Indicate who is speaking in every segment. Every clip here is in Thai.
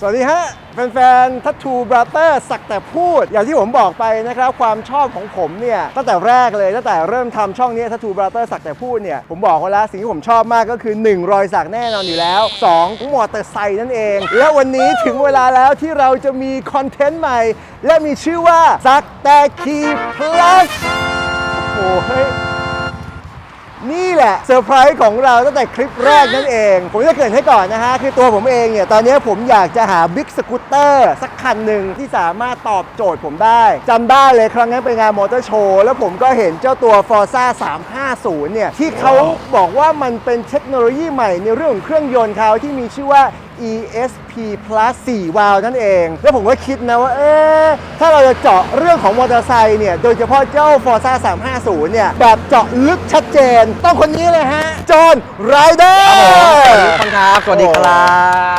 Speaker 1: สวัสดีฮะแฟนๆทัตทูบราเตอร์สักแต่พูด อย่างที่ผมบอกไปนะครับ ความชอบของผมเนี่ยตั้งแต่แรกเลยตั้งแต่เริ่มทำช่องนี้ทัตทูบราเตอร์สักแต่พูดเนี่ยผมบอกไว้แล้วสิ่งที่ผมชอบมากก็คือ 1 รอยสักแน่นอนอยู่แล้ว 2 มอเตอร์ไซค์นั่นเอง และวันนี้ถึงเวลาแล้วที่เราจะมีคอนเทนต์ใหม่ และมีชื่อว่าสักแต่คีพลัสโอ้โหเฮ้ย นี่แหละเซอร์ไพรส์ของเราตั้งแต่คลิปแรกนั่นเอง ผมจะเกรินให้ก่อนนะฮะ คือตัวผมเองเนี่ย ตอนนี้ผมอยากจะหาบิ๊กสกูตเตอร์สักคันหนึ่งที่สามารถตอบโจทย์ผมได้ จำได้เลยครั้งนั้นไปงานมอเตอร์โชว์แล้วผมก็เห็นเจ้าตัว Forza 350 เนี่ย ที่เขาบอกว่ามันเป็นเทคโนโลยีใหม่ในเรื่องของเครื่องยนต์เขาที่มีชื่อว่า ESP Plus 4 วาล์วนั่นเอง แล้วผมก็คิดนะว่า เอ๊ะ ถ้าเราจะเจาะเรื่องของมอเตอร์ไซค์เนี่ย โดยเฉพาะเจ้า Forza 350 เนี่ย แบบเจาะลึกชัดเจน ต้องคนนี้เลยฮะ จอห์นไรเดอร์
Speaker 2: สวัสดีคนครับ สวัสดีครั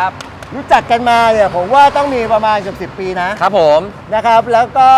Speaker 2: บ
Speaker 1: รู้จักกันมาเนี่ย ผมว่าต้องมีประมาณเกือบ10 ปีนะ
Speaker 2: ครับผม
Speaker 1: นะครับ แล้วก็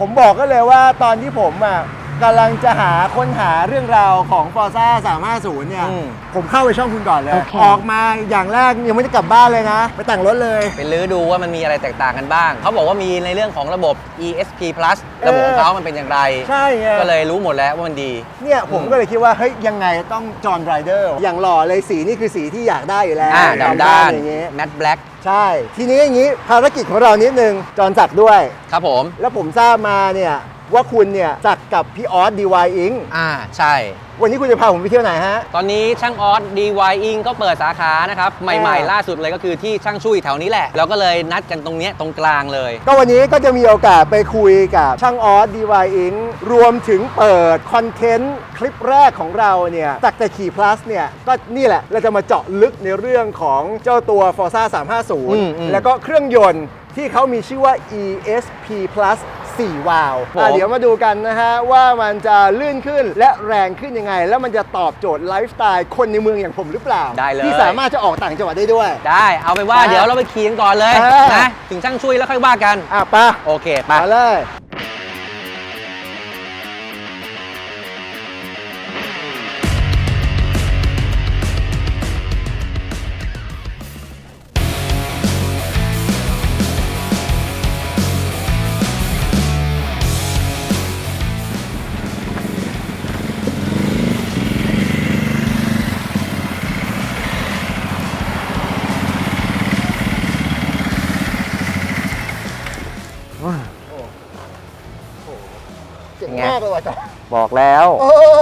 Speaker 1: ผมบอกก็เลยว่าตอนที่ผมอะ กำลังจะหาค้นหาเรื่องราวของ Forza 350 เนี่ย
Speaker 2: อืม
Speaker 1: ผมเข้าไปช่องคุณก่อนเลย
Speaker 2: โอเค
Speaker 1: ออกมาอย่างแรกยังไม่ได้กลับบ้านเลยนะ ไปแต่งรถเลย
Speaker 2: ไปลื้อดูว่ามันมีอะไรแตกต่างกันบ้าง เขาบอกว่ามีในเรื่องของระบบ ESP Plus ระบบของเขามันเป็นอย่างไร
Speaker 1: ใช่ไง
Speaker 2: ก็เลยรู้หมดแล้วว่ามันดี
Speaker 1: เนี่ยผม
Speaker 2: อืม
Speaker 1: ก็เลยคิดว่า เฮ้ย ยังไงต้องจอห์นไรเดอร์อย่างหล่อเลยสีนี่คือสีที่อยากได้อยู่แล้ว
Speaker 2: อ่าดำด้าน
Speaker 1: อย่างงี้
Speaker 2: แมตต์แบล็ก
Speaker 1: ใช่ ทีนี้อย่างนี้ภารกิจของเรานิดนึงจอห์นจักรด้วย
Speaker 2: ครับผม
Speaker 1: แล้วผมทราบมาเนี่ย ว่าคุณเนี่ยจักรกับพี่ออสดีวายอิง
Speaker 2: อ่าใช่
Speaker 1: วันนี้คุณจะพาผมไปเที่ยวไหนฮะ
Speaker 2: ตอนนี้ช่างออส DY Ing ก็เปิดสาขานะครับ ใหม่
Speaker 1: อ่า
Speaker 2: ๆล่าสุดเลยก็คือที่ช่างชุยแถวนี้แหละ เราก็เลยนัดกันตรงเนี้ยตรงกลางเลย
Speaker 1: ก็วันนี้ก็จะมีโอกาสไปคุยกับช่างออสดีวายอิงรวมถึงเปิดคอนเทนต์คลิปแรกของเราเนี่ยจากแต่ขี่ plus เนี่ยก็นี่แหละเราจะมาเจาะลึกในเรื่องของเจ้าตัว Forza
Speaker 2: อืมอืม
Speaker 1: 350 แล้วก็เครื่องยนต์ที่เขามีชื่อว่า ESP Plus 4 วาล์ว
Speaker 2: ผม
Speaker 1: อะเดี๋ยวมาดูกันนะฮะ ว่ามันจะลื่นขึ้นและแรงขึ้นยังไง แล้วมันจะตอบโจทย์ไลฟ์สไตล์คนในเมืองอย่างผมหรือเปล่า
Speaker 2: ได้เลย
Speaker 1: ที่สามารถจะออกต่างจังหวัดได้ด้วย
Speaker 2: ได้เอาไปนว่า
Speaker 1: อ่า
Speaker 2: เดี๋ยวเราไปขี่กันก่อนเลย
Speaker 1: อ่าน
Speaker 2: นะถึงช่างชุยแล้วค่อยว่ากัน
Speaker 1: อะไปะ
Speaker 2: โอเคไป
Speaker 1: มาเลย
Speaker 2: บอกแล้ว
Speaker 1: เออ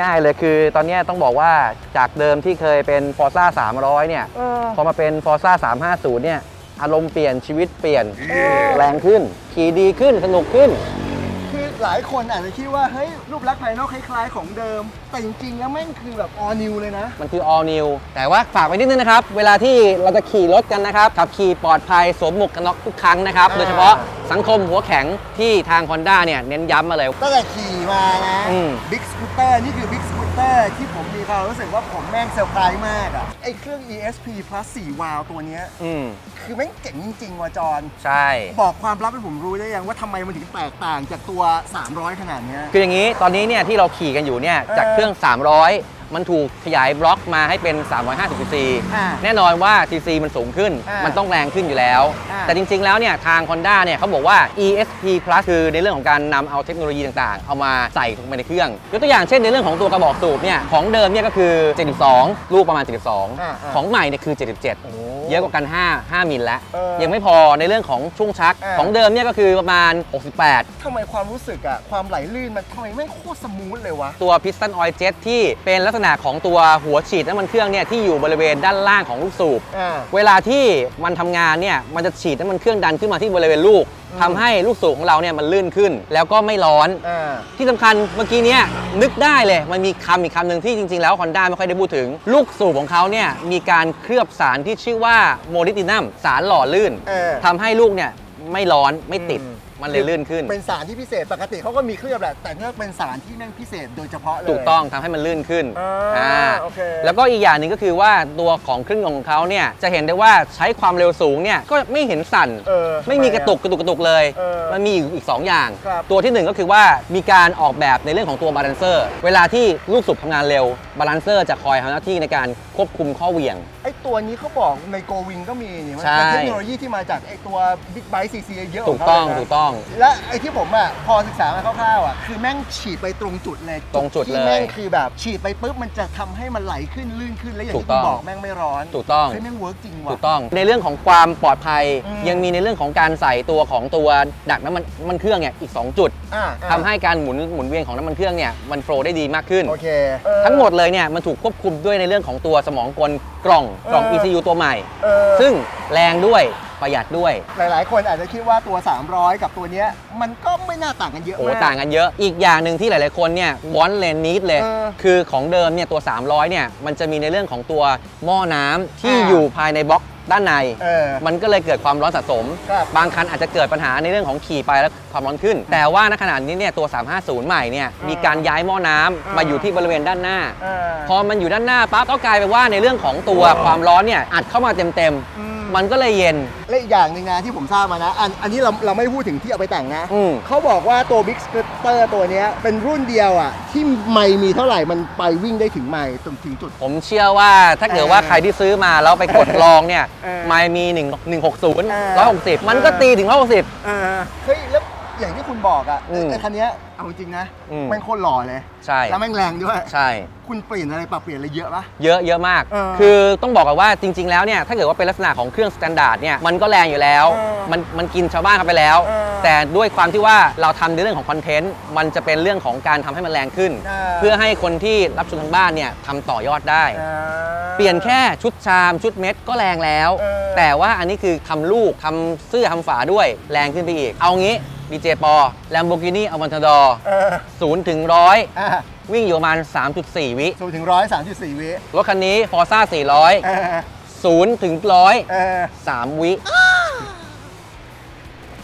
Speaker 2: ง่ายๆเลยคือตอนเนี้ยต้องบอกว่าจากเดิมที่เคยเป็น Forza 300 เนี่ย
Speaker 1: เออ
Speaker 2: พอมาเป็น Forza 350 เนี่ย อารมณ์เปลี่ยนชีวิตเปลี่ยน
Speaker 1: เออ
Speaker 2: แรงขึ้น ขี่ดีขึ้นสนุกขึ้น
Speaker 1: คือ หลายคนอาจจะคิดว่าเฮ้ยรูปลักษณ์ภายนอกคล้ายๆ ของเดิม แต่จริงๆแล้วแม่งคือแบบ all new เลยนะ
Speaker 2: มันคือ all new แต่ว่าฝากไว้นิดนึงนะครับ เวลาที่เราจะขี่รถกันนะครับ ขับขี่ปลอดภัยสวมหมวกกันน็อกทุกครั้งนะครับ
Speaker 1: อ่า
Speaker 2: โดยเฉพาะสังคมหัวแข็งที่ทาง Honda เนี่ยเน้นย้ำมาเลย
Speaker 1: ตั้งแต่ขี่มานะ
Speaker 2: อืม
Speaker 1: บิ๊กสกูตเตอร์นี่คือบิ๊กสกูตเตอร์ที่ผมมี ความรู้สึกว่าผมแม่งเซอร์ไพรส์มากอะไอ้เครื่อง ESP Plus 4วาล์วตัวเนี้ย
Speaker 2: อืม
Speaker 1: คือแม่งเจ๋งจริงๆว่ะจอน
Speaker 2: ใช่
Speaker 1: บอกความลับให้ผมรู้ได้ยังว่าทำไมมันถึงแตกต่างจากตัว 300 ขนาดเนี้ย
Speaker 2: คืออย่างนี้ตอนนี้เนี่ยที่เราขี่กันอยู่เนี่ยจาก
Speaker 1: เออ
Speaker 2: เครื่อง 300 มันถูกขยายบล็อก มาให้เป็น 350 cc
Speaker 1: อ่า
Speaker 2: แน่นอนว่า cc มันสูงขึ้น
Speaker 1: อ่ามั
Speaker 2: มันต้องแรงขึ้นอยู่แล้ว
Speaker 1: อ่า
Speaker 2: แต่จริง ๆ แล้วเนี่ยทาง Honda เนี่ยเขาบอกว่า ESP Plus คือในเรื่องของการนำเอาเทคโนโลยีต่างๆ เอามาใส่ลงไปในเครื่อง ยกตัวอย่างเช่นในเรื่องของตัวกระบอกสูบเนี่ยของเดิมเนี่ยก็คือ 72 ลูกประมาณ
Speaker 1: อ่า
Speaker 2: 72ของใหม่เนี่ยคือ 77เยอะกว่ากัน 5 5มิลแล้ว
Speaker 1: เออ
Speaker 2: ยังไม่พอในเรื่องของช่วงชัก
Speaker 1: อ่า
Speaker 2: ของเดิมเนี่ยก็คือประมาณ 68
Speaker 1: ทำไมความรู้สึกอะความไหลลื่นมันทำไมแม่งโคตรสมูทเลยวะ
Speaker 2: ตัว piston oil jet ที่เป็นลักษณะของตัวหัวฉีดน้ำมันเครื่องเนี่ยที่อยู่บริเวณด้านล่างของลูกสูบ
Speaker 1: อ่า
Speaker 2: เวลาที่มันทำงานเนี่ยมันจะฉีดน้ำมันเครื่องดันขึ้นมาที่บริเวณลูก
Speaker 1: อืม
Speaker 2: ทำให้ลูกสูบของเราเนี่ยมันลื่นขึ้น แล้วก็ไม่ร้อน
Speaker 1: อ่า
Speaker 2: ที่สำคัญเมื่อกี้เนี่ยนึกได้เลยมันมีคำอีกคำหนึ่งที่จริง ๆ แล้ว Honda ไม่ค่อยได้พูดถึง ลูกสูบของเขาเนี่ยมีการเคลือบสารที่ชื่อว่าโมลิตินัมสารหล่อลื่น
Speaker 1: เออ
Speaker 2: ทำให้ลูกเนี่ยไม่ร้อนไม่ติด
Speaker 1: อืม
Speaker 2: มันเลยลื่นขึ้น
Speaker 1: เป็นสารที่พิเศษปกติเขาก็มีเคลือบแหละแต่เนี่ยเป็นสารที่แม่งพิเศษโดยเฉพาะเลย
Speaker 2: ถูกต้องทำให้มันลื่นขึ้น
Speaker 1: อ่าโอเค
Speaker 2: แล้วก็อีกอย่างหนึ่งก็คือว่าตัวของเครื่องยนต์ของเขาเนี่ยจะเห็นได้ว่าใช้ความเร็วสูงเนี่ยก็ไม่เห็นสั่น
Speaker 1: เออ
Speaker 2: ไม่มี
Speaker 1: ทำ
Speaker 2: กระตุกกระตุกกระตุกเลย
Speaker 1: เออ
Speaker 2: มันมีอยู่อีก 2 อย่าง
Speaker 1: ครับ
Speaker 2: ตัวที่หนึ่งก็คือว่ามีการออกแบบในเรื่องของตัวบาลานเซอร์ เวลาที่ลูกสูบทำงานเร็วบาลานเซอร์จะคอยทำหน้าที่ในการควบคุมข้อเหวี่ยง
Speaker 1: ไอ้ตัวนี้เขาบอกในโกวิงก็มีนี่มัน
Speaker 2: ใช่
Speaker 1: เป็นเทคโนโลยีที่มาจากไอ้ตัวบิ๊กไบค์ซีซีเยอะๆ
Speaker 2: ถูกต้อง
Speaker 1: ข
Speaker 2: ถู
Speaker 1: เขา
Speaker 2: กต้อง
Speaker 1: เลยนะและไอ้ที่ผมอะพอศึกษามาคร่าวๆอะคือแม่งฉีดไปตรงจุดเลย
Speaker 2: ตรงจุด
Speaker 1: ที่
Speaker 2: เลย
Speaker 1: แม่งคือแบบฉีดไปปุ๊บมันจะทำให้มันไหลขึ้นลื่นขึ้นแล้วอย่าง
Speaker 2: ถู
Speaker 1: ที่
Speaker 2: กต้
Speaker 1: คุ
Speaker 2: อง
Speaker 1: ณบอกแม่งไม่ร้อน
Speaker 2: ถูกต้อง
Speaker 1: เฮ้ยแม่งเวิร์กจริงว่ะ
Speaker 2: ถูกต้องในเรื่องของความปลอดภัย
Speaker 1: อืม
Speaker 2: ยังมีในเรื่องของการใส่ตัวของตัวดักน้ำมันมันเครื่องเนี่ยอีก 2 จุด
Speaker 1: อ่าอ่า
Speaker 2: ทำให้การหมุนหมุนเวียนของน้ำมันเครื่องเนี่ยมันโฟลว์ได้ดีมากขึ้น
Speaker 1: โอเคเออ
Speaker 2: ทั้งหมดเลยเนี่ยมันถูกควบคุมด้วยในเรื่องของตัวสมองกลกล่องกล่อง
Speaker 1: เออ
Speaker 2: ECU ตัวใหม่
Speaker 1: เออ
Speaker 2: ซึ่งแรงด้วย ประหยัดด้วย
Speaker 1: หลายๆ คนอาจจะคิดว่าตัว 300 กับตัวเนี้ยมันก็ไม่น่าต่างกันเยอะ
Speaker 2: โอ้
Speaker 1: มาก
Speaker 2: ต่างกันเยอะ อีกอย่างหนึ่งที่หลาย ๆ คนเนี่ยวอนเลนนิดเลย
Speaker 1: เออ
Speaker 2: คือของเดิมเนี่ยตัว 300 เนี่ย มันจะมีในเรื่องของตัวหม้อน้ำที่
Speaker 1: อ่า
Speaker 2: อยู่ภายในบล็อกด้านใน
Speaker 1: เออ
Speaker 2: มันก็เลยเกิดความร้อนสะสม
Speaker 1: ครับ
Speaker 2: บางคันอาจจะเกิดปัญหาในเรื่องของขี่ไปแล้วความร้อนขึ้น แต่ว่าณขณะนี้เนี่ยตัว 350 ใหม่เนี่ยมีการย้ายหม้อน้ำมาอยู่ที่บริเวณด้านหน้า
Speaker 1: เออ
Speaker 2: พอมันอยู่ด้านหน้าปั๊บก็กลายเป็นว่าในเรื่องของตัวความร้อนเนี่ยอัดเข้ามาเต็ม
Speaker 1: อืม
Speaker 2: ๆ มันก็เลยเย็น
Speaker 1: และอีกอย่างหนึ่งนะที่ผมทราบมานะ อันอันนี้เราเราไม่พูดถึงที่เอาไปแต่งนะ
Speaker 2: อืม
Speaker 1: เขาบอกว่าตัว Big Scooter ตัวเนี้ยเป็นรุ่นเดียวอะ ที่ไม่มีเท่าไหร่มันไปวิ่งได้ถึงไม่ถึงถึงจุด
Speaker 2: ผมเชื่อว่าถ้าเกิดว่า
Speaker 1: เออ
Speaker 2: ใครที่ซื้อมาแล้วไปกดลองเนี่ย
Speaker 1: เออ
Speaker 2: ไม่มี 1 160
Speaker 1: เออ
Speaker 2: 160 มันก็ตีถึง 160
Speaker 1: เออเฮ้ยแล้ว อย่างที่คุณบอกอะ
Speaker 2: อืม
Speaker 1: ไอ้คันเนี้ยเอาจริงนะ
Speaker 2: อืม
Speaker 1: แม่งโคตรหล่อเลย
Speaker 2: ใช่
Speaker 1: แล้วแม่งแรงด้วย
Speaker 2: ใช่
Speaker 1: คุณเปลี่ยนอะไรปรับเปลี่ยนอะไรเยอะปะ
Speaker 2: เยอะเยอะมาก
Speaker 1: เออ
Speaker 2: คือต้องบอกกันว่าจริง ๆ แล้วเนี่ยถ้าเกิดว่าเป็นลักษณะของเครื่องสแตนดาร์ดเนี่ยมันก็แรงอยู่แล้ว
Speaker 1: เออ
Speaker 2: มันมันกินชาวบ้านเข้าไปแล้ว
Speaker 1: เออ
Speaker 2: แต่ด้วยความที่ว่าเราทำในเรื่องของคอนเทนต์มันจะเป็นเรื่องของการทำให้มันแรงขึ้น
Speaker 1: เออ
Speaker 2: เพื่อให้คนที่รับชมทางบ้านเนี่ยทำต่อยอดได้
Speaker 1: อ่า
Speaker 2: เปลี่ยนแค่ชุดชามชุดเม็ดก็แรงแล้ว
Speaker 1: เออ
Speaker 2: แต่ว่าอันนี้คือทำลูกทำเสื้อทำฝาด้วยแรงขึ้นไปอีก เอางี้ ดีเจปอ Lamborghini Aventador
Speaker 1: เออ
Speaker 2: 0ถึงร้อย
Speaker 1: อะ
Speaker 2: วิ่งอยู่ประมาณ 3.4 วิ
Speaker 1: สูงถึงร้อยสามจุดสี่วิ
Speaker 2: รถคันนี้ Forza
Speaker 1: เอ
Speaker 2: 400
Speaker 1: อ
Speaker 2: 0ถึงร้อย
Speaker 1: เออ
Speaker 2: 3วิ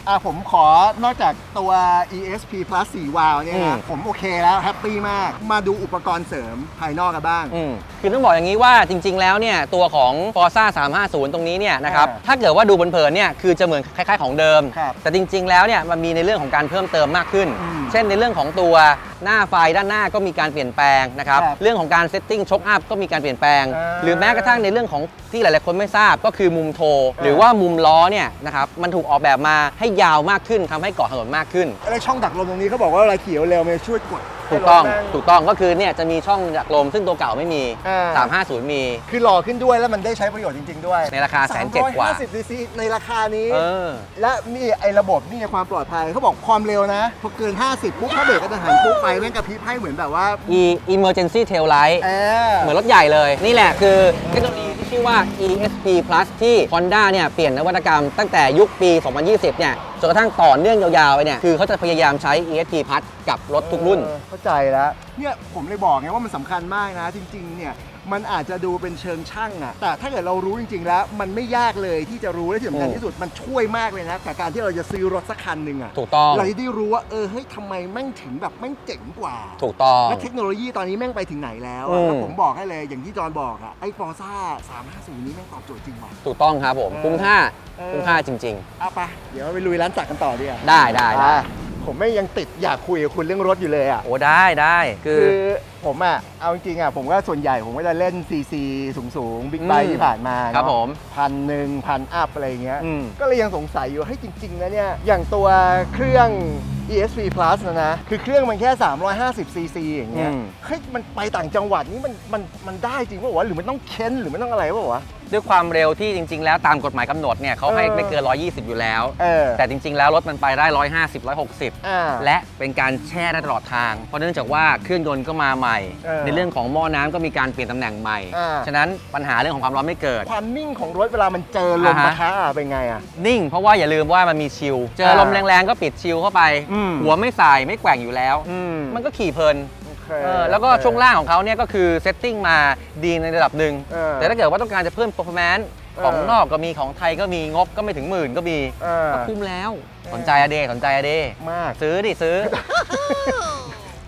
Speaker 1: อะผมขอนอกจากตัว ESP Plus 4วาล์วเนี่ย
Speaker 2: อืม
Speaker 1: นะผมโอเคแล้วแฮปปี้มาก มาดูอุปกรณ์เสริมภายนอกกันบ้าง
Speaker 2: อืมคือต้องบอกอย่างนี้ว่าจริง ๆ แล้วเนี่ยตัวของ Forza 350 ตรงนี้เนี่ยนะครับ
Speaker 1: อ่า
Speaker 2: ถ้าเกิดว่าดูเผินๆเนี่ยคือจะเหมือนคล้าย ๆ ของเดิม
Speaker 1: ครับ
Speaker 2: แต่จริง ๆ แล้วเนี่ยมันมีในเรื่องของการเพิ่มเติมมากขึ้น
Speaker 1: อืม
Speaker 2: เช่นในเรื่องของตัวหน้าไฟด้านหน้าก็มีการเปลี่ยนแปลงนะครับ
Speaker 1: ครับ
Speaker 2: เรื่องของการเซตติ้งช็อคอัพก็มีการเปลี่ยนแปลง
Speaker 1: อ่า
Speaker 2: หรือแม้กระทั่งในเรื่องของที่หลาย ๆ คนไม่ทราบก็คือมุมโท
Speaker 1: อ่า
Speaker 2: หรือว่ามุมล้อเนี่ยนะครับมันถูกออกแบบมาให้ยาวมากขึ้นทำให้เกาะถนนมากขึ้น
Speaker 1: ไอ้ช่องดักลมตรงนี้เขาบอกว่าเวลาขี่เร็วๆมันช่วยกด
Speaker 2: ถูกต้อง
Speaker 1: ให้รถแม่
Speaker 2: ถูกต้องก็คือเนี่ยจะมีช่องจากลมซึ่งตัวเก่าไม่มี
Speaker 1: อ่า
Speaker 2: 350 มี
Speaker 1: คือหล่อขึ้นด้วยแล้วมันได้ใช้ประโยชน์จริง ๆ ด้วย
Speaker 2: ในราคาแสนเจ็ดกว่า
Speaker 1: 350 cc ในราคานี้
Speaker 2: เออ
Speaker 1: และนี่ไอ้ระบบนี่ความปลอดภัยเขาบอกความเร็วนะ พอเกิน 50 ปุ๊บถ้าเบรกกระทันหันปุ๊บไฟแม่งกระพริบให้เหมือนแบบว่า
Speaker 2: E emergency tail light
Speaker 1: เออ
Speaker 2: เหมือนรถใหญ่เลย นี่แหละคือเทคโนโลยีที่ชื่อว่า ESP Plus ที่ Honda เนี่ยเปลี่ยนนวัตกรรมตั้งแต่ยุคปี 2020 เนี่ยจนกระทั่งต่อเนื่องยาวๆไปเนี่ย คือเขาจะพยายามใช้ ESP Plus กับรถทุกรุ่น
Speaker 1: เออเข้าใจแล้วเนี่ยผมเลยบอกไงว่ามันสำคัญมากนะ จริง ๆ เนี่ยมันอาจจะดูเป็นเชิงช่างอะแต่ถ้าเกิดเรารู้จริง ๆ แล้ว มันไม่ยากเลยที่จะรู้และที่สำคัญ
Speaker 2: อืม
Speaker 1: ที่สุดมันช่วยมากเลยนะกับการที่เราจะซื้อรถสักคันหนึ่งอะ
Speaker 2: ถูกต้อง
Speaker 1: เราจะได้รู้ว่าเออเฮ้ยทำไมแม่งถึงแบบแม่งเจ๋งกว่า
Speaker 2: ถูกต้อง
Speaker 1: และเทคโนโลยีตอนนี้แม่งไปถึงไหนแล้ว
Speaker 2: อื
Speaker 1: อะ
Speaker 2: ม
Speaker 1: แล้วผมบอกให้เลยอย่างที่จอห์นบอกอะไอ้ฟอร์ซ่า350 นี้แม่งตอบโจทย์จริงว่ะ
Speaker 2: ถูกต้องครับผม
Speaker 1: เออ
Speaker 2: คุ้มค่า
Speaker 1: เออ
Speaker 2: คุ้มค่าจริง
Speaker 1: เอาไปเดี๋ยวไปลุยร้านจักรกันต่อดีกว่า
Speaker 2: ได้ได้ได้
Speaker 1: อะ ผมไม่ยังติดอยากคุยกับคุณเรื่องรถอยู่เลยอะ
Speaker 2: ๆโอ้ได้ได้คื
Speaker 1: คือ อผมอะเอาจริงๆอะผมก็ส่วนใหญ่ผมก็จะเล่น CC สูงสูงบิ๊กไบ
Speaker 2: อื
Speaker 1: ค์
Speaker 2: ม
Speaker 1: ที่ผ่านมา
Speaker 2: ครับ
Speaker 1: เนอะ
Speaker 2: ผม
Speaker 1: พันหนึ่งพันอัพอะไรอย่างเงี้ย
Speaker 2: อืม
Speaker 1: ก็เลยยังสงสัยอยู่ให้ยจริงๆนะเนี่ย อย่างตัวเครื่อง ESP Plus นะนะ คือเครื่องมันแค่ 350 cc อย่างเงี้ย
Speaker 2: อืม
Speaker 1: เฮ้ยมันไปต่างจังหวัดนี่มันมันมันได้จริงป่าวะหรือมันต้องเค้นหรือมันต้องอะไรป่าวะ
Speaker 2: ด้วยความเร็วที่จริง ๆ แล้วตามกฎหมายกำหนดเนี่ยเขาให้
Speaker 1: เออ
Speaker 2: ไม่เกิน 120 อยู่แล้ว
Speaker 1: เออ
Speaker 2: แต่จริง ๆ แล้วรถมันไปได้ 150 160
Speaker 1: อ่า
Speaker 2: และเป็นการแช่ได้ตลอดทาง เพราะเนื่องจากว่าเครื่องยนต์ก็มาใหม่
Speaker 1: เออ
Speaker 2: ในเรื่องของหม้อน้ำก็มีการเปลี่ยนตำแหน่งใหม่
Speaker 1: อ่า
Speaker 2: ฉะนั้นปัญหาเรื่องของความร้อนไม่เกิด
Speaker 1: ความนิ่งของรถเวลามันเจอลม
Speaker 2: อ่าฮะ
Speaker 1: ปะทะอะเป็นไงอะ
Speaker 2: นิ่ง เพราะว่าอย่าลืมว่ามันมีชิล เจอลมแรงๆก็ปิดชิลเข้าไป
Speaker 1: อืม
Speaker 2: หัวไม่สายไม่แกว่งอยู่แล้ว
Speaker 1: อืม
Speaker 2: มันก็ขี่เพลิน
Speaker 1: โอเค
Speaker 2: เออแล้วก็ช่วงล่างของเขาเนี่ยก็คือเซตติ้งมาดีในระดับหนึ่ง
Speaker 1: เออ
Speaker 2: แต่ถ้าเกิดว่าต้องการจะเพิ่ม performance
Speaker 1: เออ
Speaker 2: ของนอกก็มีของไทยก็มีงบก็ไม่ถึงหมื่นก็มี
Speaker 1: เออ
Speaker 2: ก็คุ้มแล้วสนใจอะเดสนใจอะเด
Speaker 1: มาก
Speaker 2: ซื้อดิซื้อ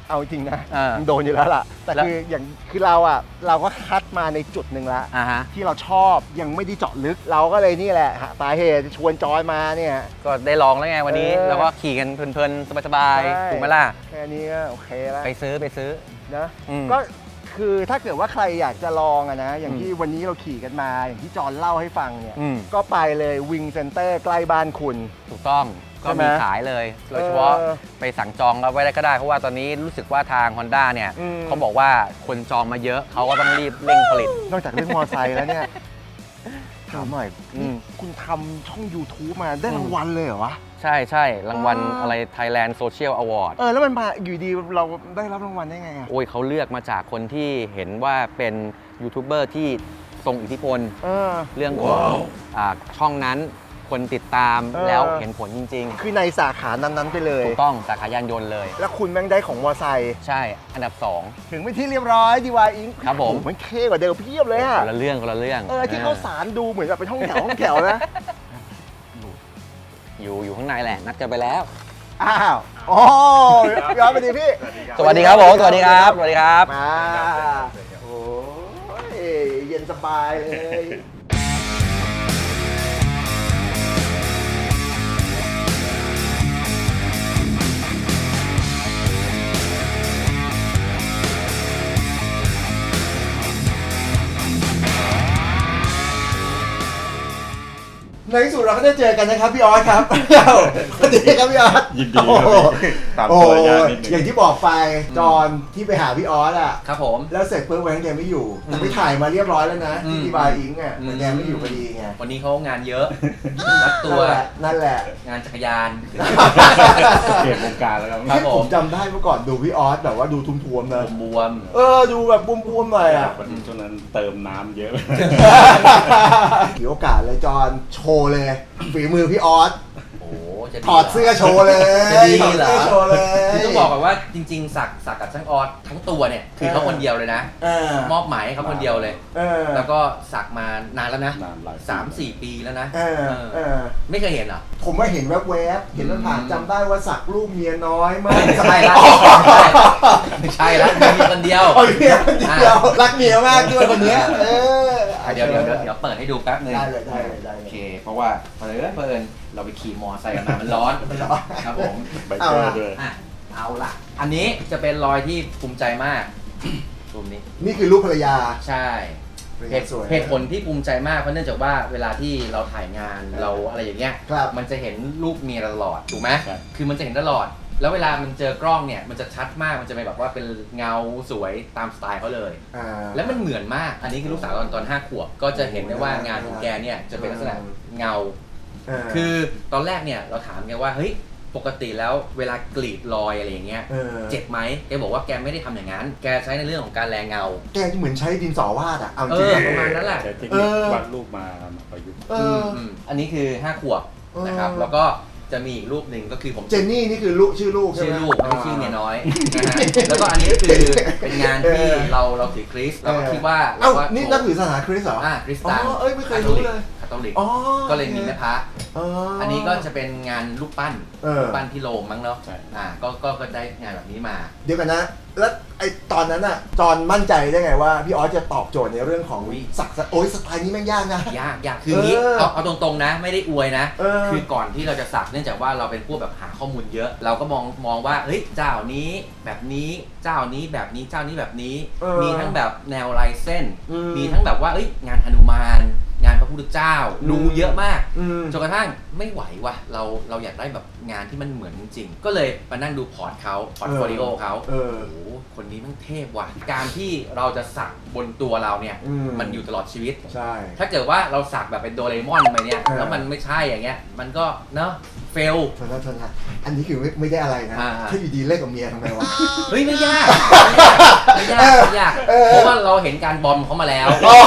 Speaker 1: เอาจริงนะ
Speaker 2: เออ
Speaker 1: มึงโดนอยู่แล้วล่ะ แต่
Speaker 2: แล้ว
Speaker 1: คืออย่างคือเราอะเราก็คัดมาในจุดหนึ่งละ
Speaker 2: อ่าฮะ
Speaker 1: ที่เราชอบยังไม่ได้เจาะลึก เราก็เลยนี่แหละหาสาเหตุชวนจอยมาเนี่ย
Speaker 2: ก็ได้ลองแล้วไงวันนี้
Speaker 1: เออ
Speaker 2: แล้วก็ขี่กันเพลินๆ สบาย
Speaker 1: ใช่
Speaker 2: ๆ ถูกไหมล่ะ
Speaker 1: แค่นี้ก็โอเคแล้ว
Speaker 2: ไปซื้อไปซื้อ
Speaker 1: นะ
Speaker 2: อืม
Speaker 1: ก็ คือถ้าเกิดว่าใครอยากจะลองอะนะ อย่าง
Speaker 2: อืม
Speaker 1: ที่วันนี้เราขี่กันมา อย่างที่จอนเล่าให้ฟังเนี่ย
Speaker 2: อืม
Speaker 1: ก็ไปเลยวิงเซ็นเตอร์ใกล้บ้านคุณ
Speaker 2: ถูกต้องก็
Speaker 1: ใช่ไหม
Speaker 2: มีขายเลยโดยเฉพาะ
Speaker 1: เออ
Speaker 2: ไปสั่งจองเอาไว้ได้ก็ได้ เพราะว่าตอนนี้รู้สึกว่าทาง Honda เนี่ย
Speaker 1: อืม
Speaker 2: เขาบอกว่าคนจองมาเยอะเขาก็ต้องรีบเร่งผลิต
Speaker 1: นอกจากเรื่องมอไซค์แล้วเนี่ย ถามหน่อย
Speaker 2: อืม
Speaker 1: คุณทำช่อง YouTube มาได้รางวัลเลยเหรอวะ
Speaker 2: ใช่ใช่รางวัล
Speaker 1: อ่า
Speaker 2: อะไร Thailand Social Award
Speaker 1: เออ แล้วมันมาอยู่ดีเราได้รับรางวัลได้ไงอะ
Speaker 2: โอ้ยเขาเลือกมาจากคนที่เห็นว่าเป็นยูทูบเบอร์ที่ทรงอิทธิพล
Speaker 1: เออ
Speaker 2: เรื่องของอ่าช่องนั้น คนติดตาม
Speaker 1: เออ
Speaker 2: แล้วเห็นผลจริง
Speaker 1: คือในสาขานั้นๆไปเลย
Speaker 2: ๆ ถูกต้องสาขายานยนต์เลย
Speaker 1: แล้วคุณแม่งได้ของมอไซค์
Speaker 2: ใช่อันดับ
Speaker 1: ถึงไปที่เรียบร้อยดีวาอิง
Speaker 2: ครับผม
Speaker 1: มันเท่กว่าเดิมเพียบเลย
Speaker 2: 2
Speaker 1: อะ
Speaker 2: คนละเรื่องคนละเรื่อง
Speaker 1: เออที่เขาสารดูเหมือนแบบเป็นห้องแถวห้องแถวนะ
Speaker 2: อยู่อยู่ข้างในแหละนัดกันไปแล้ว
Speaker 1: อ้าว โอ้ย้อนไปดีพี่
Speaker 2: สวัสดีครับผมสวัสดีครับสวัสดีครับ
Speaker 1: มา โอ้ย เย็นสบายเลย ในที่สุดเราก็ได้เจอกันนะครับพี่ออสครับสวัสดีครับพี่ออส
Speaker 3: ยินดีครับ
Speaker 1: โอ้โห
Speaker 3: ตาม
Speaker 1: โอ้
Speaker 3: ตัวยากนิดนึง
Speaker 1: อย่างที่บอกไปจอนที่ไปหาพี่ออสอะ
Speaker 2: ครับผม
Speaker 1: แล้วเสร็จปุ๊บวันนั้นแกไม่อยู่ แต่
Speaker 2: อืม
Speaker 1: ไปถ่ายมาเรียบร้อยแล้วนะ
Speaker 2: อื
Speaker 1: ที่
Speaker 2: ม
Speaker 1: ดีบายอิงอะ
Speaker 2: อืม
Speaker 1: แต่แกไม่อยู่พอดีไง
Speaker 2: วันนี้เขางานเยอะ นัดตัว
Speaker 1: นั่นแหละนั่นแหละ
Speaker 2: งานจักรยาน
Speaker 3: เปลี่ยนวงการแล้วครับ
Speaker 2: ครั บ ผม
Speaker 1: ผมจำได้เมื่อก่อนดูพี่ออสแบบว่าดูทุ่มๆนะ
Speaker 2: บวม
Speaker 1: เออ ดูแบบบวมๆหน่อยอะ
Speaker 3: วันนี้ช่วงนั้นเติมน้ำเยอะ
Speaker 1: ถือโอกาสเลยจอนโชว์เลยฝีมือพี่ออส
Speaker 2: จะ
Speaker 1: ถอดเสื้อโชว์เลย
Speaker 2: จะดีเหรอ
Speaker 1: ถดสื้โชว์เลย
Speaker 4: คือต้องบอกก่อนว่าจริงๆสักสักกับช่างออสทั้งตัวเนี่ยคือเขาคนเดียวเลยนะ
Speaker 1: เออ
Speaker 4: มอบหมายให้เขาคนเดียวเลย
Speaker 1: เออ
Speaker 4: แล้วก็สักมานานแล้วนะ
Speaker 3: นานหลายปี
Speaker 4: สามสี่ปีแล้วนะ
Speaker 1: เออ
Speaker 4: เออ
Speaker 1: เออ
Speaker 4: ไม่เคยเห็นเหรอ
Speaker 1: ผมว่าเห็นแวบๆ เห็นแล้วผ่าน
Speaker 4: อืม
Speaker 1: จำได้ว่าสักรูปเมียน้อยมาก
Speaker 4: ไม่ใช่ละไม่ใช่ละมีคนเดียว
Speaker 1: โอ้ยเมียคนเดียวรักเมียมากด้วยคนเนี้ยเออ
Speaker 4: อะเดี๋ยวเดี๋ยวเดี๋ยวเดี๋ยวเปิดให้ดูแป๊บหนึง
Speaker 1: ได้เลยได้เลยได้เลย
Speaker 4: โอเคเพราะว่าเผอิญเผอิญเราไปขี่มอไซค์กันมามันร้อน
Speaker 1: มันร้อน
Speaker 4: ครับผม
Speaker 3: ใบเกอร์ด้วย
Speaker 4: อะเอาล่ะ อันนี้จะเป็นรอยที่ภูมิใจมากรูปนี้
Speaker 1: นี่คือรูปภรรยา
Speaker 4: ใช่
Speaker 1: เป็น
Speaker 4: เห
Speaker 1: ไง
Speaker 4: ตุ
Speaker 1: สวย
Speaker 4: เหตุผลที่ภูมิใจมากเพราะเนื่องจากว่าเวลาที่เราถ่ายงานเราอะไรอย่างเงี้ย
Speaker 1: ครับ
Speaker 4: มันจะเห็นรูปเมียตลอดถูกไหม
Speaker 3: ใช่
Speaker 4: คือมันจะเห็นตลอด แล้วเวลามันเจอกล้องเนี่ยมันจะชัดมากมันจะเป็นแบบว่าเป็นเงาสวยตามสไตล์เขาเลย
Speaker 1: อ่า
Speaker 4: แล้วมันเหมือนมาก อันนี้คือลูกสาวตอนตอนห้าขวบก็จะเห็นได้ว่างานของแกเนี่ยจะเป็นลักษณะเงา
Speaker 1: เออ
Speaker 4: คือตอนแรกเนี่ยเราถามแกว่าเฮ้ยปกติแล้วเวลากรีดรอยอะไรอย่างเงี้ย
Speaker 1: เออ
Speaker 4: เจ็บไหมแกบอกว่าแกไม่ได้ทำอย่างนั้น แกใช้ในเรื่องของการแรงเงา
Speaker 1: แกเหมือนใช้ดินสอวาดอะเอาจ
Speaker 4: เอ
Speaker 1: ริง
Speaker 4: อ
Speaker 1: ๆ
Speaker 4: ประมาณนั้นแหละ
Speaker 3: ใช้เทค
Speaker 1: เอ
Speaker 3: นิค
Speaker 1: อ
Speaker 3: วาดรูปมามาประยุกต์
Speaker 1: เอออ
Speaker 4: มอันนี้คือ 5 ขวบนะครับ
Speaker 1: เออ
Speaker 4: แล้วก็จะมีอีกรูปหนึ่งก็คือผม
Speaker 1: เจนนี่นี่คือลูกชื่อลูกใช่
Speaker 4: ชื่
Speaker 1: ไห
Speaker 4: อ
Speaker 1: ม
Speaker 4: ลูกไม่ใช่ชื่อเมียน้อยนะฮะแล้วก็อันนี้คือเป็นงานที่
Speaker 1: เออ
Speaker 4: เราเราถือคริสเราก็คิดว่า
Speaker 1: เอ้า
Speaker 4: เราก็
Speaker 1: นี่นับถือศาสนาคริสต์เหรอ
Speaker 4: อ่าคริสตัน
Speaker 1: อ๋อเอ้ยไม่เคยรู้เลย
Speaker 4: คาทอลิก
Speaker 1: อ๋อ
Speaker 4: ก็เลยมีแม่พระ
Speaker 1: อ๋อ
Speaker 4: อันนี้ก็จะเป็นงานลูกปั้น
Speaker 1: เออ
Speaker 4: ลูกปั้นที่โรมมั้งเนาะ
Speaker 3: ใช่
Speaker 4: อ่าก็ก็ก็ได้งานแบบนี้มา
Speaker 1: เดี๋ยวกันนะ แล้วไอตอนนั้นอะจอนมั่นใจได้ไงว่า พี่ออสจะตอบโจทย์ในเรื่องของ
Speaker 4: อุ๊ย
Speaker 1: สักษะโอ้ยสไตล์นี้แม่งยากนะ
Speaker 4: ยากยากคืออย่างนี้
Speaker 1: เออ
Speaker 4: เอาเอาตรงๆนะ ไม่ได้อวยนะ
Speaker 1: เออ
Speaker 4: คือก่อนที่เราจะสักเนื่องจากว่าเราเป็นพวกแบบหาข้อมูลเยอะ เราก็มองมองว่าเฮ้ยเจ้านี้แบบนี้เจ้านี้แบบนี้เจ้านี้แบบนี้
Speaker 1: เออ
Speaker 4: มีทั้งแบบแนวลายเส้น
Speaker 1: อืม
Speaker 4: มีทั้งแบบว่าเอ้ยงานหนุมานงานพ ระพุทธเจ้า
Speaker 1: อืม
Speaker 4: ดูเยอะมาก
Speaker 1: อืม
Speaker 4: จนกระทั่ง ไม่ไหวว่ะเราเราอยากได้แบบงานที่มันเหมือนจริงๆก็เลยมานั่งดูพอร์ตเขาพอร์ตโฟลิโอเขา
Speaker 1: เออ
Speaker 4: โอ้โหคนนี้มันเทพว่ะการที่เราจะสักบนตัวเราเนี่ย
Speaker 1: อืม
Speaker 4: มันอยู่ตลอดชีวิต
Speaker 1: ใช่
Speaker 4: ถ้าเกิดว่าเราสักแบบเป็นโดเรมอนไปเนี่ย
Speaker 1: เออ
Speaker 4: แล้วมันไม่ใช่อย่างเงี้ย มันก็เนาะเฟเฟล
Speaker 1: โทษนะโทษนะอันนี้คือไม่ไม่ได้อะไรนะ
Speaker 4: อ่า
Speaker 1: ถ้าอยู่ดีเล่นกับเมียทำไมวะ
Speaker 4: เฮ้ยไม่ยากไม่ยากไม่ยาก
Speaker 1: เออ
Speaker 4: เพราะว่าเราเห็นการบอมเขามาแล้ว
Speaker 1: อ๋อ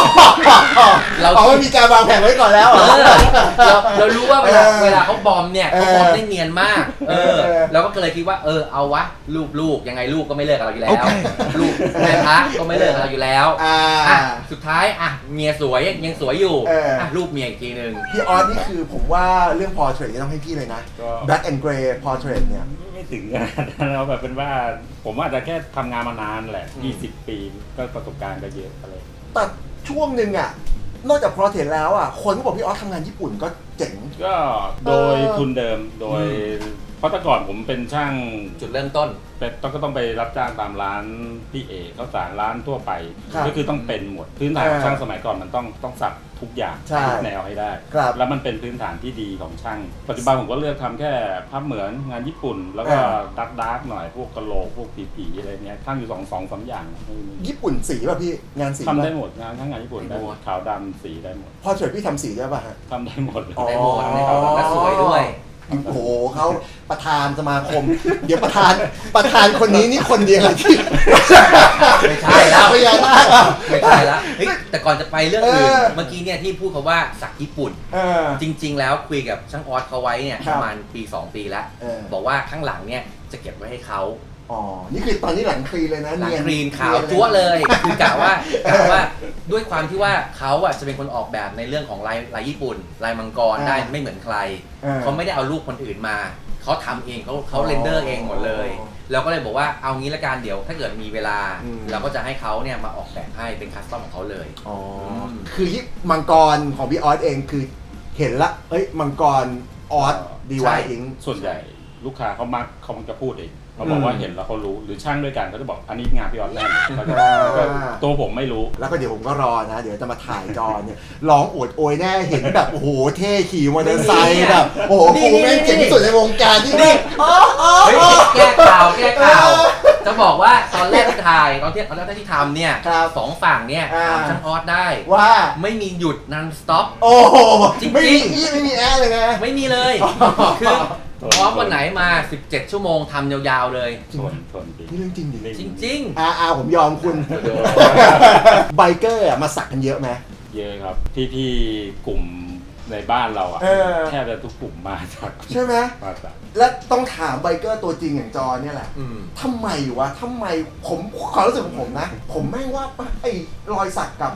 Speaker 4: เรา
Speaker 1: อ๋อมันมีการวางแผนไว้ก่อนแล้วเหร
Speaker 4: เอ
Speaker 1: อ
Speaker 4: อเราเรารู้ว่าเวลา
Speaker 1: เออ
Speaker 4: เวลาเขาบอมเนี่ยเขาบอม
Speaker 1: เออ
Speaker 4: ได้เนียนมาก เออ
Speaker 1: เออ
Speaker 4: เราก็เลยคิดว่าเออเอาวะลูกลูกยังไงลูกก็ไม่เลิกกับเราอยู่แล้ว
Speaker 1: โอเค
Speaker 4: ลูกแม่พระก็ไม่เลิกกับเราอยู่แล้ว
Speaker 1: อ่า
Speaker 4: อะสุดท้ายอะเมียสวยยังสวยอยู่
Speaker 1: เอออ่
Speaker 4: อะรูปเมียอีกทีหนึ่ง
Speaker 1: พี่ออสนี่คือผมว่าเรื่อง portrait นี่ต้องให้พี่เลยนะ
Speaker 3: ก็
Speaker 1: black and gray portrait เนี่ย
Speaker 3: ไม่ถึงขนาดนั้นเราแบบเป็นว่าผมอาจจะแค่ทำงานมานานแหละ
Speaker 1: อืม
Speaker 3: 20 ปีก็ประสบการณ์ก็เยอะอะไร
Speaker 1: แต่ช่วงหนึ่งอะ นอกจาก portrait แล้วอะคนก็บอกพี่ออสทำงานญี่ปุ่นก็เจ๋ง
Speaker 3: ก็โดย
Speaker 1: เออ
Speaker 3: ทุนเดิมโดย เพราะแต่ก่อนผมเป็นช่าง
Speaker 4: จุดเริ่มต้น
Speaker 3: เป็นต้องก็ต้องไปรับจ้างตามร้านพี่เอข้าวสารร้านทั่วไป
Speaker 1: ครับ
Speaker 3: ก็คือต้องเป็นหมดพื้นฐานของ
Speaker 1: เออ
Speaker 3: ช่างสมัยก่อนมันต้องต้องสับทุกอย่าง
Speaker 1: ใช่
Speaker 3: ทุกแนวให้ได้
Speaker 1: ครับ
Speaker 3: แล้วมันเป็นพื้นฐานที่ดีของช่าง ปัจจุบันผมก็เลือกทำแค่ภาพเหมือนงานญี่ปุ่น แล้วก็
Speaker 1: เออ
Speaker 3: ดักดาร์กหน่อยพวกกะโหลกพวกผีๆอะไรเนี้ยช่างอยู่สองสองสามอย่างไม่มี
Speaker 1: ญี่ปุ่นสีป่ะพี่งานสี
Speaker 3: ทำได้
Speaker 1: ป่ะ
Speaker 3: หมดงานทั้งงานญี่ปุ่นได้หมดขาวดำสีได้หมด
Speaker 1: portrait พี่ทำสีได้ป่ะฮะ
Speaker 3: ทำได้หมดเลย
Speaker 1: อ๋อ
Speaker 4: ได้หมดในเขาและสวยด้วย
Speaker 1: โอ้โหเขาประธานสมาคม เดี๋ยวประธานประธานคนนี้นี่คนเดียวที่
Speaker 4: ไม่ใช่แล้ว
Speaker 1: พญานาคอะ
Speaker 4: ไม่ใช่แล้วเฮ้ยแต่ก่อนจะไปเรื่องอื่น
Speaker 1: เออ
Speaker 4: เมื่อกี้เนี่ยที่พูดคำว่าสักญี่ปุ่น
Speaker 1: เออ
Speaker 4: จริง ๆ แล้วคุยกับช่างออสเขาไว้เนี่ย
Speaker 1: ครั
Speaker 4: ป
Speaker 1: บ
Speaker 4: ระมาณปี 2 ปีแล้ว
Speaker 1: เออ
Speaker 4: บอกว่าข้างหลังเนี่ยจะเก็บไว้ให้เขา
Speaker 1: อ๋อ นี่คือตอนนี้หลังคลีนเลยนะ
Speaker 4: หลัง
Speaker 1: เย
Speaker 4: ครีนขาวจั๊วเลยคือกะว่ากะว่าด้วยความที่ว่าเขาอะจะเป็นคนออกแบบในเรื่องของลายลายญี่ปุ่นลายมังกรได้ไม่เหมือนใคร
Speaker 1: ออ
Speaker 4: เขาไม่ได้เอารูปคนอื่นมาเขาทำเองเขาเขา
Speaker 1: อ๋อ
Speaker 4: เรนเดอร์เองหมดเลยเราก็เลยบอกว่าเอางี้ละกันเดี๋ยว ถ้าเกิดมีเวลา
Speaker 1: อืม
Speaker 4: เราก็จะให้เขาเนี่ยมาออกแบบให้เป็นคัสตอมของเขาเลย
Speaker 1: อ๋ออ
Speaker 4: ม
Speaker 1: คือยิมังกรของพี่ออสเองคือเห็นละ เอ้ย มังกรออสดีวายอิง
Speaker 3: ส่วนใหญ่ลูกค้าเขามักเขามักจะพูดเอง เขาบอกว่า
Speaker 1: อืม
Speaker 3: เห็นแล้วเขารู้หรือช่างด้วยกันเขาจะบอกอันนี้งานพี่ออสแน่เลยเขาจะ
Speaker 1: อ่า
Speaker 3: ก็ตัวผมไม่รู้
Speaker 1: แล้วก็เดี๋ยวผมก็รอนะ เดี๋ยวจะมาถ่ายจอเนี่ยร้องอวดโอยแน่เห็นแบบโอ้โหเท่ขี่มอเตอร์ไซค์แบบโอ้โห
Speaker 4: นี่
Speaker 1: กูแม่งเจ๋งที่สุดในวงการที่นี่อ๋ออ๋อ
Speaker 4: เฮ้ย
Speaker 1: อ๋อ
Speaker 4: แก้ข่าวแก้ข่าว
Speaker 1: เออ
Speaker 4: จะบอกว่าตอนแรกที่ถ่ายตอนที่ตอนแรกที่ทำเนี่ย
Speaker 1: ครับ
Speaker 4: สองฝั่งเนี่ย
Speaker 1: อ่า
Speaker 4: ถามช่างออสได้
Speaker 1: ว่า
Speaker 4: ไม่มีหยุดนันสต็อป
Speaker 1: โอ้โห
Speaker 4: จริงๆ
Speaker 1: ไม่มีอี้ไม่มีแอร์เลยนะ
Speaker 4: ไม่มีเลยคือ ออฟวันไหนมา 17 ชั่วโมงทำยาวๆเลย
Speaker 3: ทนทนจริง
Speaker 1: นี่เรื่องจริงดิ
Speaker 4: จริง
Speaker 1: อาอาผมยอมคุณ ไบเกอร์อะมาสักกันเยอะไหม
Speaker 3: เยอะครับ พี่พี่ๆกลุ่มในบ้านเราอะ
Speaker 1: เออ
Speaker 3: แทบจะทุกกลุ่มมาจาก
Speaker 1: ใช่ไหม
Speaker 3: มาจาก
Speaker 1: และต้องถามไบเกอร์ตัวจริงอย่างจอเนี่ยแหละ
Speaker 4: ๆ อืม
Speaker 1: ทำไมวะ ทำไมผมความรู้สึกของผมนะ ผมแม่งว่าไอ้รอยสักกับ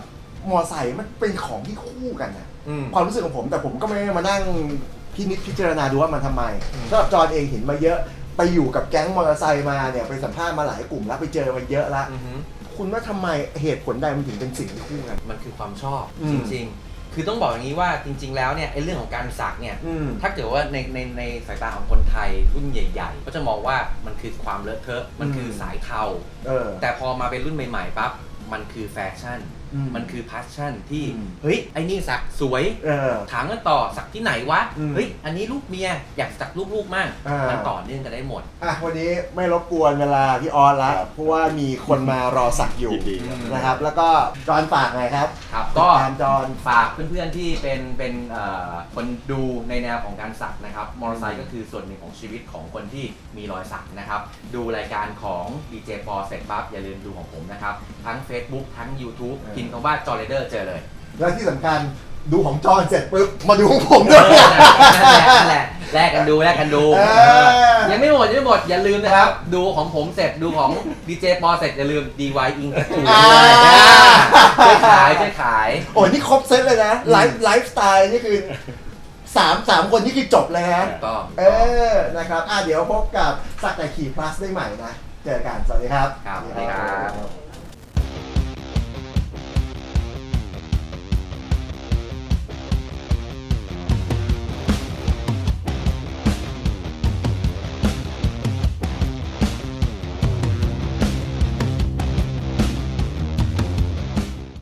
Speaker 1: มอไซค์มันเป็นของที่คู่กันนะ
Speaker 4: อืม
Speaker 1: ความรู้สึกของผมแต่ผมก็ไม่ได้มานั่ง พินิจพิจารณาดูว่ามันทำไมสำหรับจอห์นเองเห็นมาเยอะไปอยู่กับแก๊งมอเตอร์ไซค์มาเนี่ยไปสัมภาษณ์มาหลายกลุ่มแล้วไปเจอมาเยอะละ
Speaker 4: อือหือ
Speaker 1: คุณว่าทำไมเหตุผลใดมันถึงเป็นสิ่งที่คู่กัน
Speaker 4: มันคือความชอบ
Speaker 1: อื
Speaker 4: จ
Speaker 1: ม
Speaker 4: ริง ๆ คือต้องบอกอย่างนี้ว่าจริง ๆ แล้วเนี่ยไอ้เรื่องของการสักเนี่ย
Speaker 1: อืม
Speaker 4: ถ้าเกิดว่าในในในสายตาของคนไทยรุ่นใหญ่ๆ ก็จะมองว่ามันคือความเลอะเทอะ มันคือสายเทา
Speaker 1: เออ
Speaker 4: แต่พอมาเป็นรุ่นใหม่ๆปั๊บมันคือแฟชั่น
Speaker 1: อืม
Speaker 4: มันคือพาสชั่นที่
Speaker 1: อืม
Speaker 4: เฮ้ยไอ้นี่สักสวย
Speaker 1: เออ
Speaker 4: ถามกันต่อสักที่ไหนวะ
Speaker 1: อืม
Speaker 4: เฮ้ย อันนี้ลูกเมียอยากสักลูกๆมั่งมันต่อเนื่องกันได้หมด
Speaker 1: อะวันนี้ไม่รบกวนเวลาพี่ออนละ
Speaker 3: ครับ
Speaker 1: เพราะว่ามีคนมารอสักอยู่
Speaker 3: ยินดีครับ
Speaker 1: นะครับ แล้วก็จอนฝากไงครับ
Speaker 4: ครับ
Speaker 1: ก็
Speaker 4: ก็
Speaker 1: ตามจอน
Speaker 4: ฝากเพื่อนๆที่เป็นเป็นเอ่อคนดูในแนวของการสักนะครับมอเตอร์ไซค์ก็คือส่วนหนึ่งของชีวิตของคนที่มีรอยสักนะครับ ดูรายการของ DJ ปอเสร็จปั๊บอย่าลืมดูของผมนะครับ ทั้ง Facebook ทั้ง YouTube
Speaker 1: เออ
Speaker 4: พิมพ์คำว่าจอร์เดอร์เจอเลย
Speaker 1: แล้วที่สำคัญดูของจอนเสร็จปุ๊บมาดูของผมด้วย
Speaker 4: นั่นแหละแลกกันดูแลกกันดู
Speaker 1: เออ
Speaker 4: เออยังไม่หมดยังไม่หมดอย่าลืมนะครับ ดูของผมเสร็จดูของ DJ ปอเสร็จอย่าลืม DY อิงกระตู
Speaker 1: อ่า
Speaker 4: ด้วยช่วยขายช่วยขาย
Speaker 1: โอ้นี่ครบเซตเลยนะไลฟ์ไลฟ์สไตล์นี่คือสามสามคนนี่คือจบเลยนะ
Speaker 4: ถูกต้อง
Speaker 1: เออนะครับอะเดี๋ยวพบกับสักแต่ขี่ plus ได้ใหม่นะ เจอกันสวัสดีครับ
Speaker 4: ครับสวัสดีครับ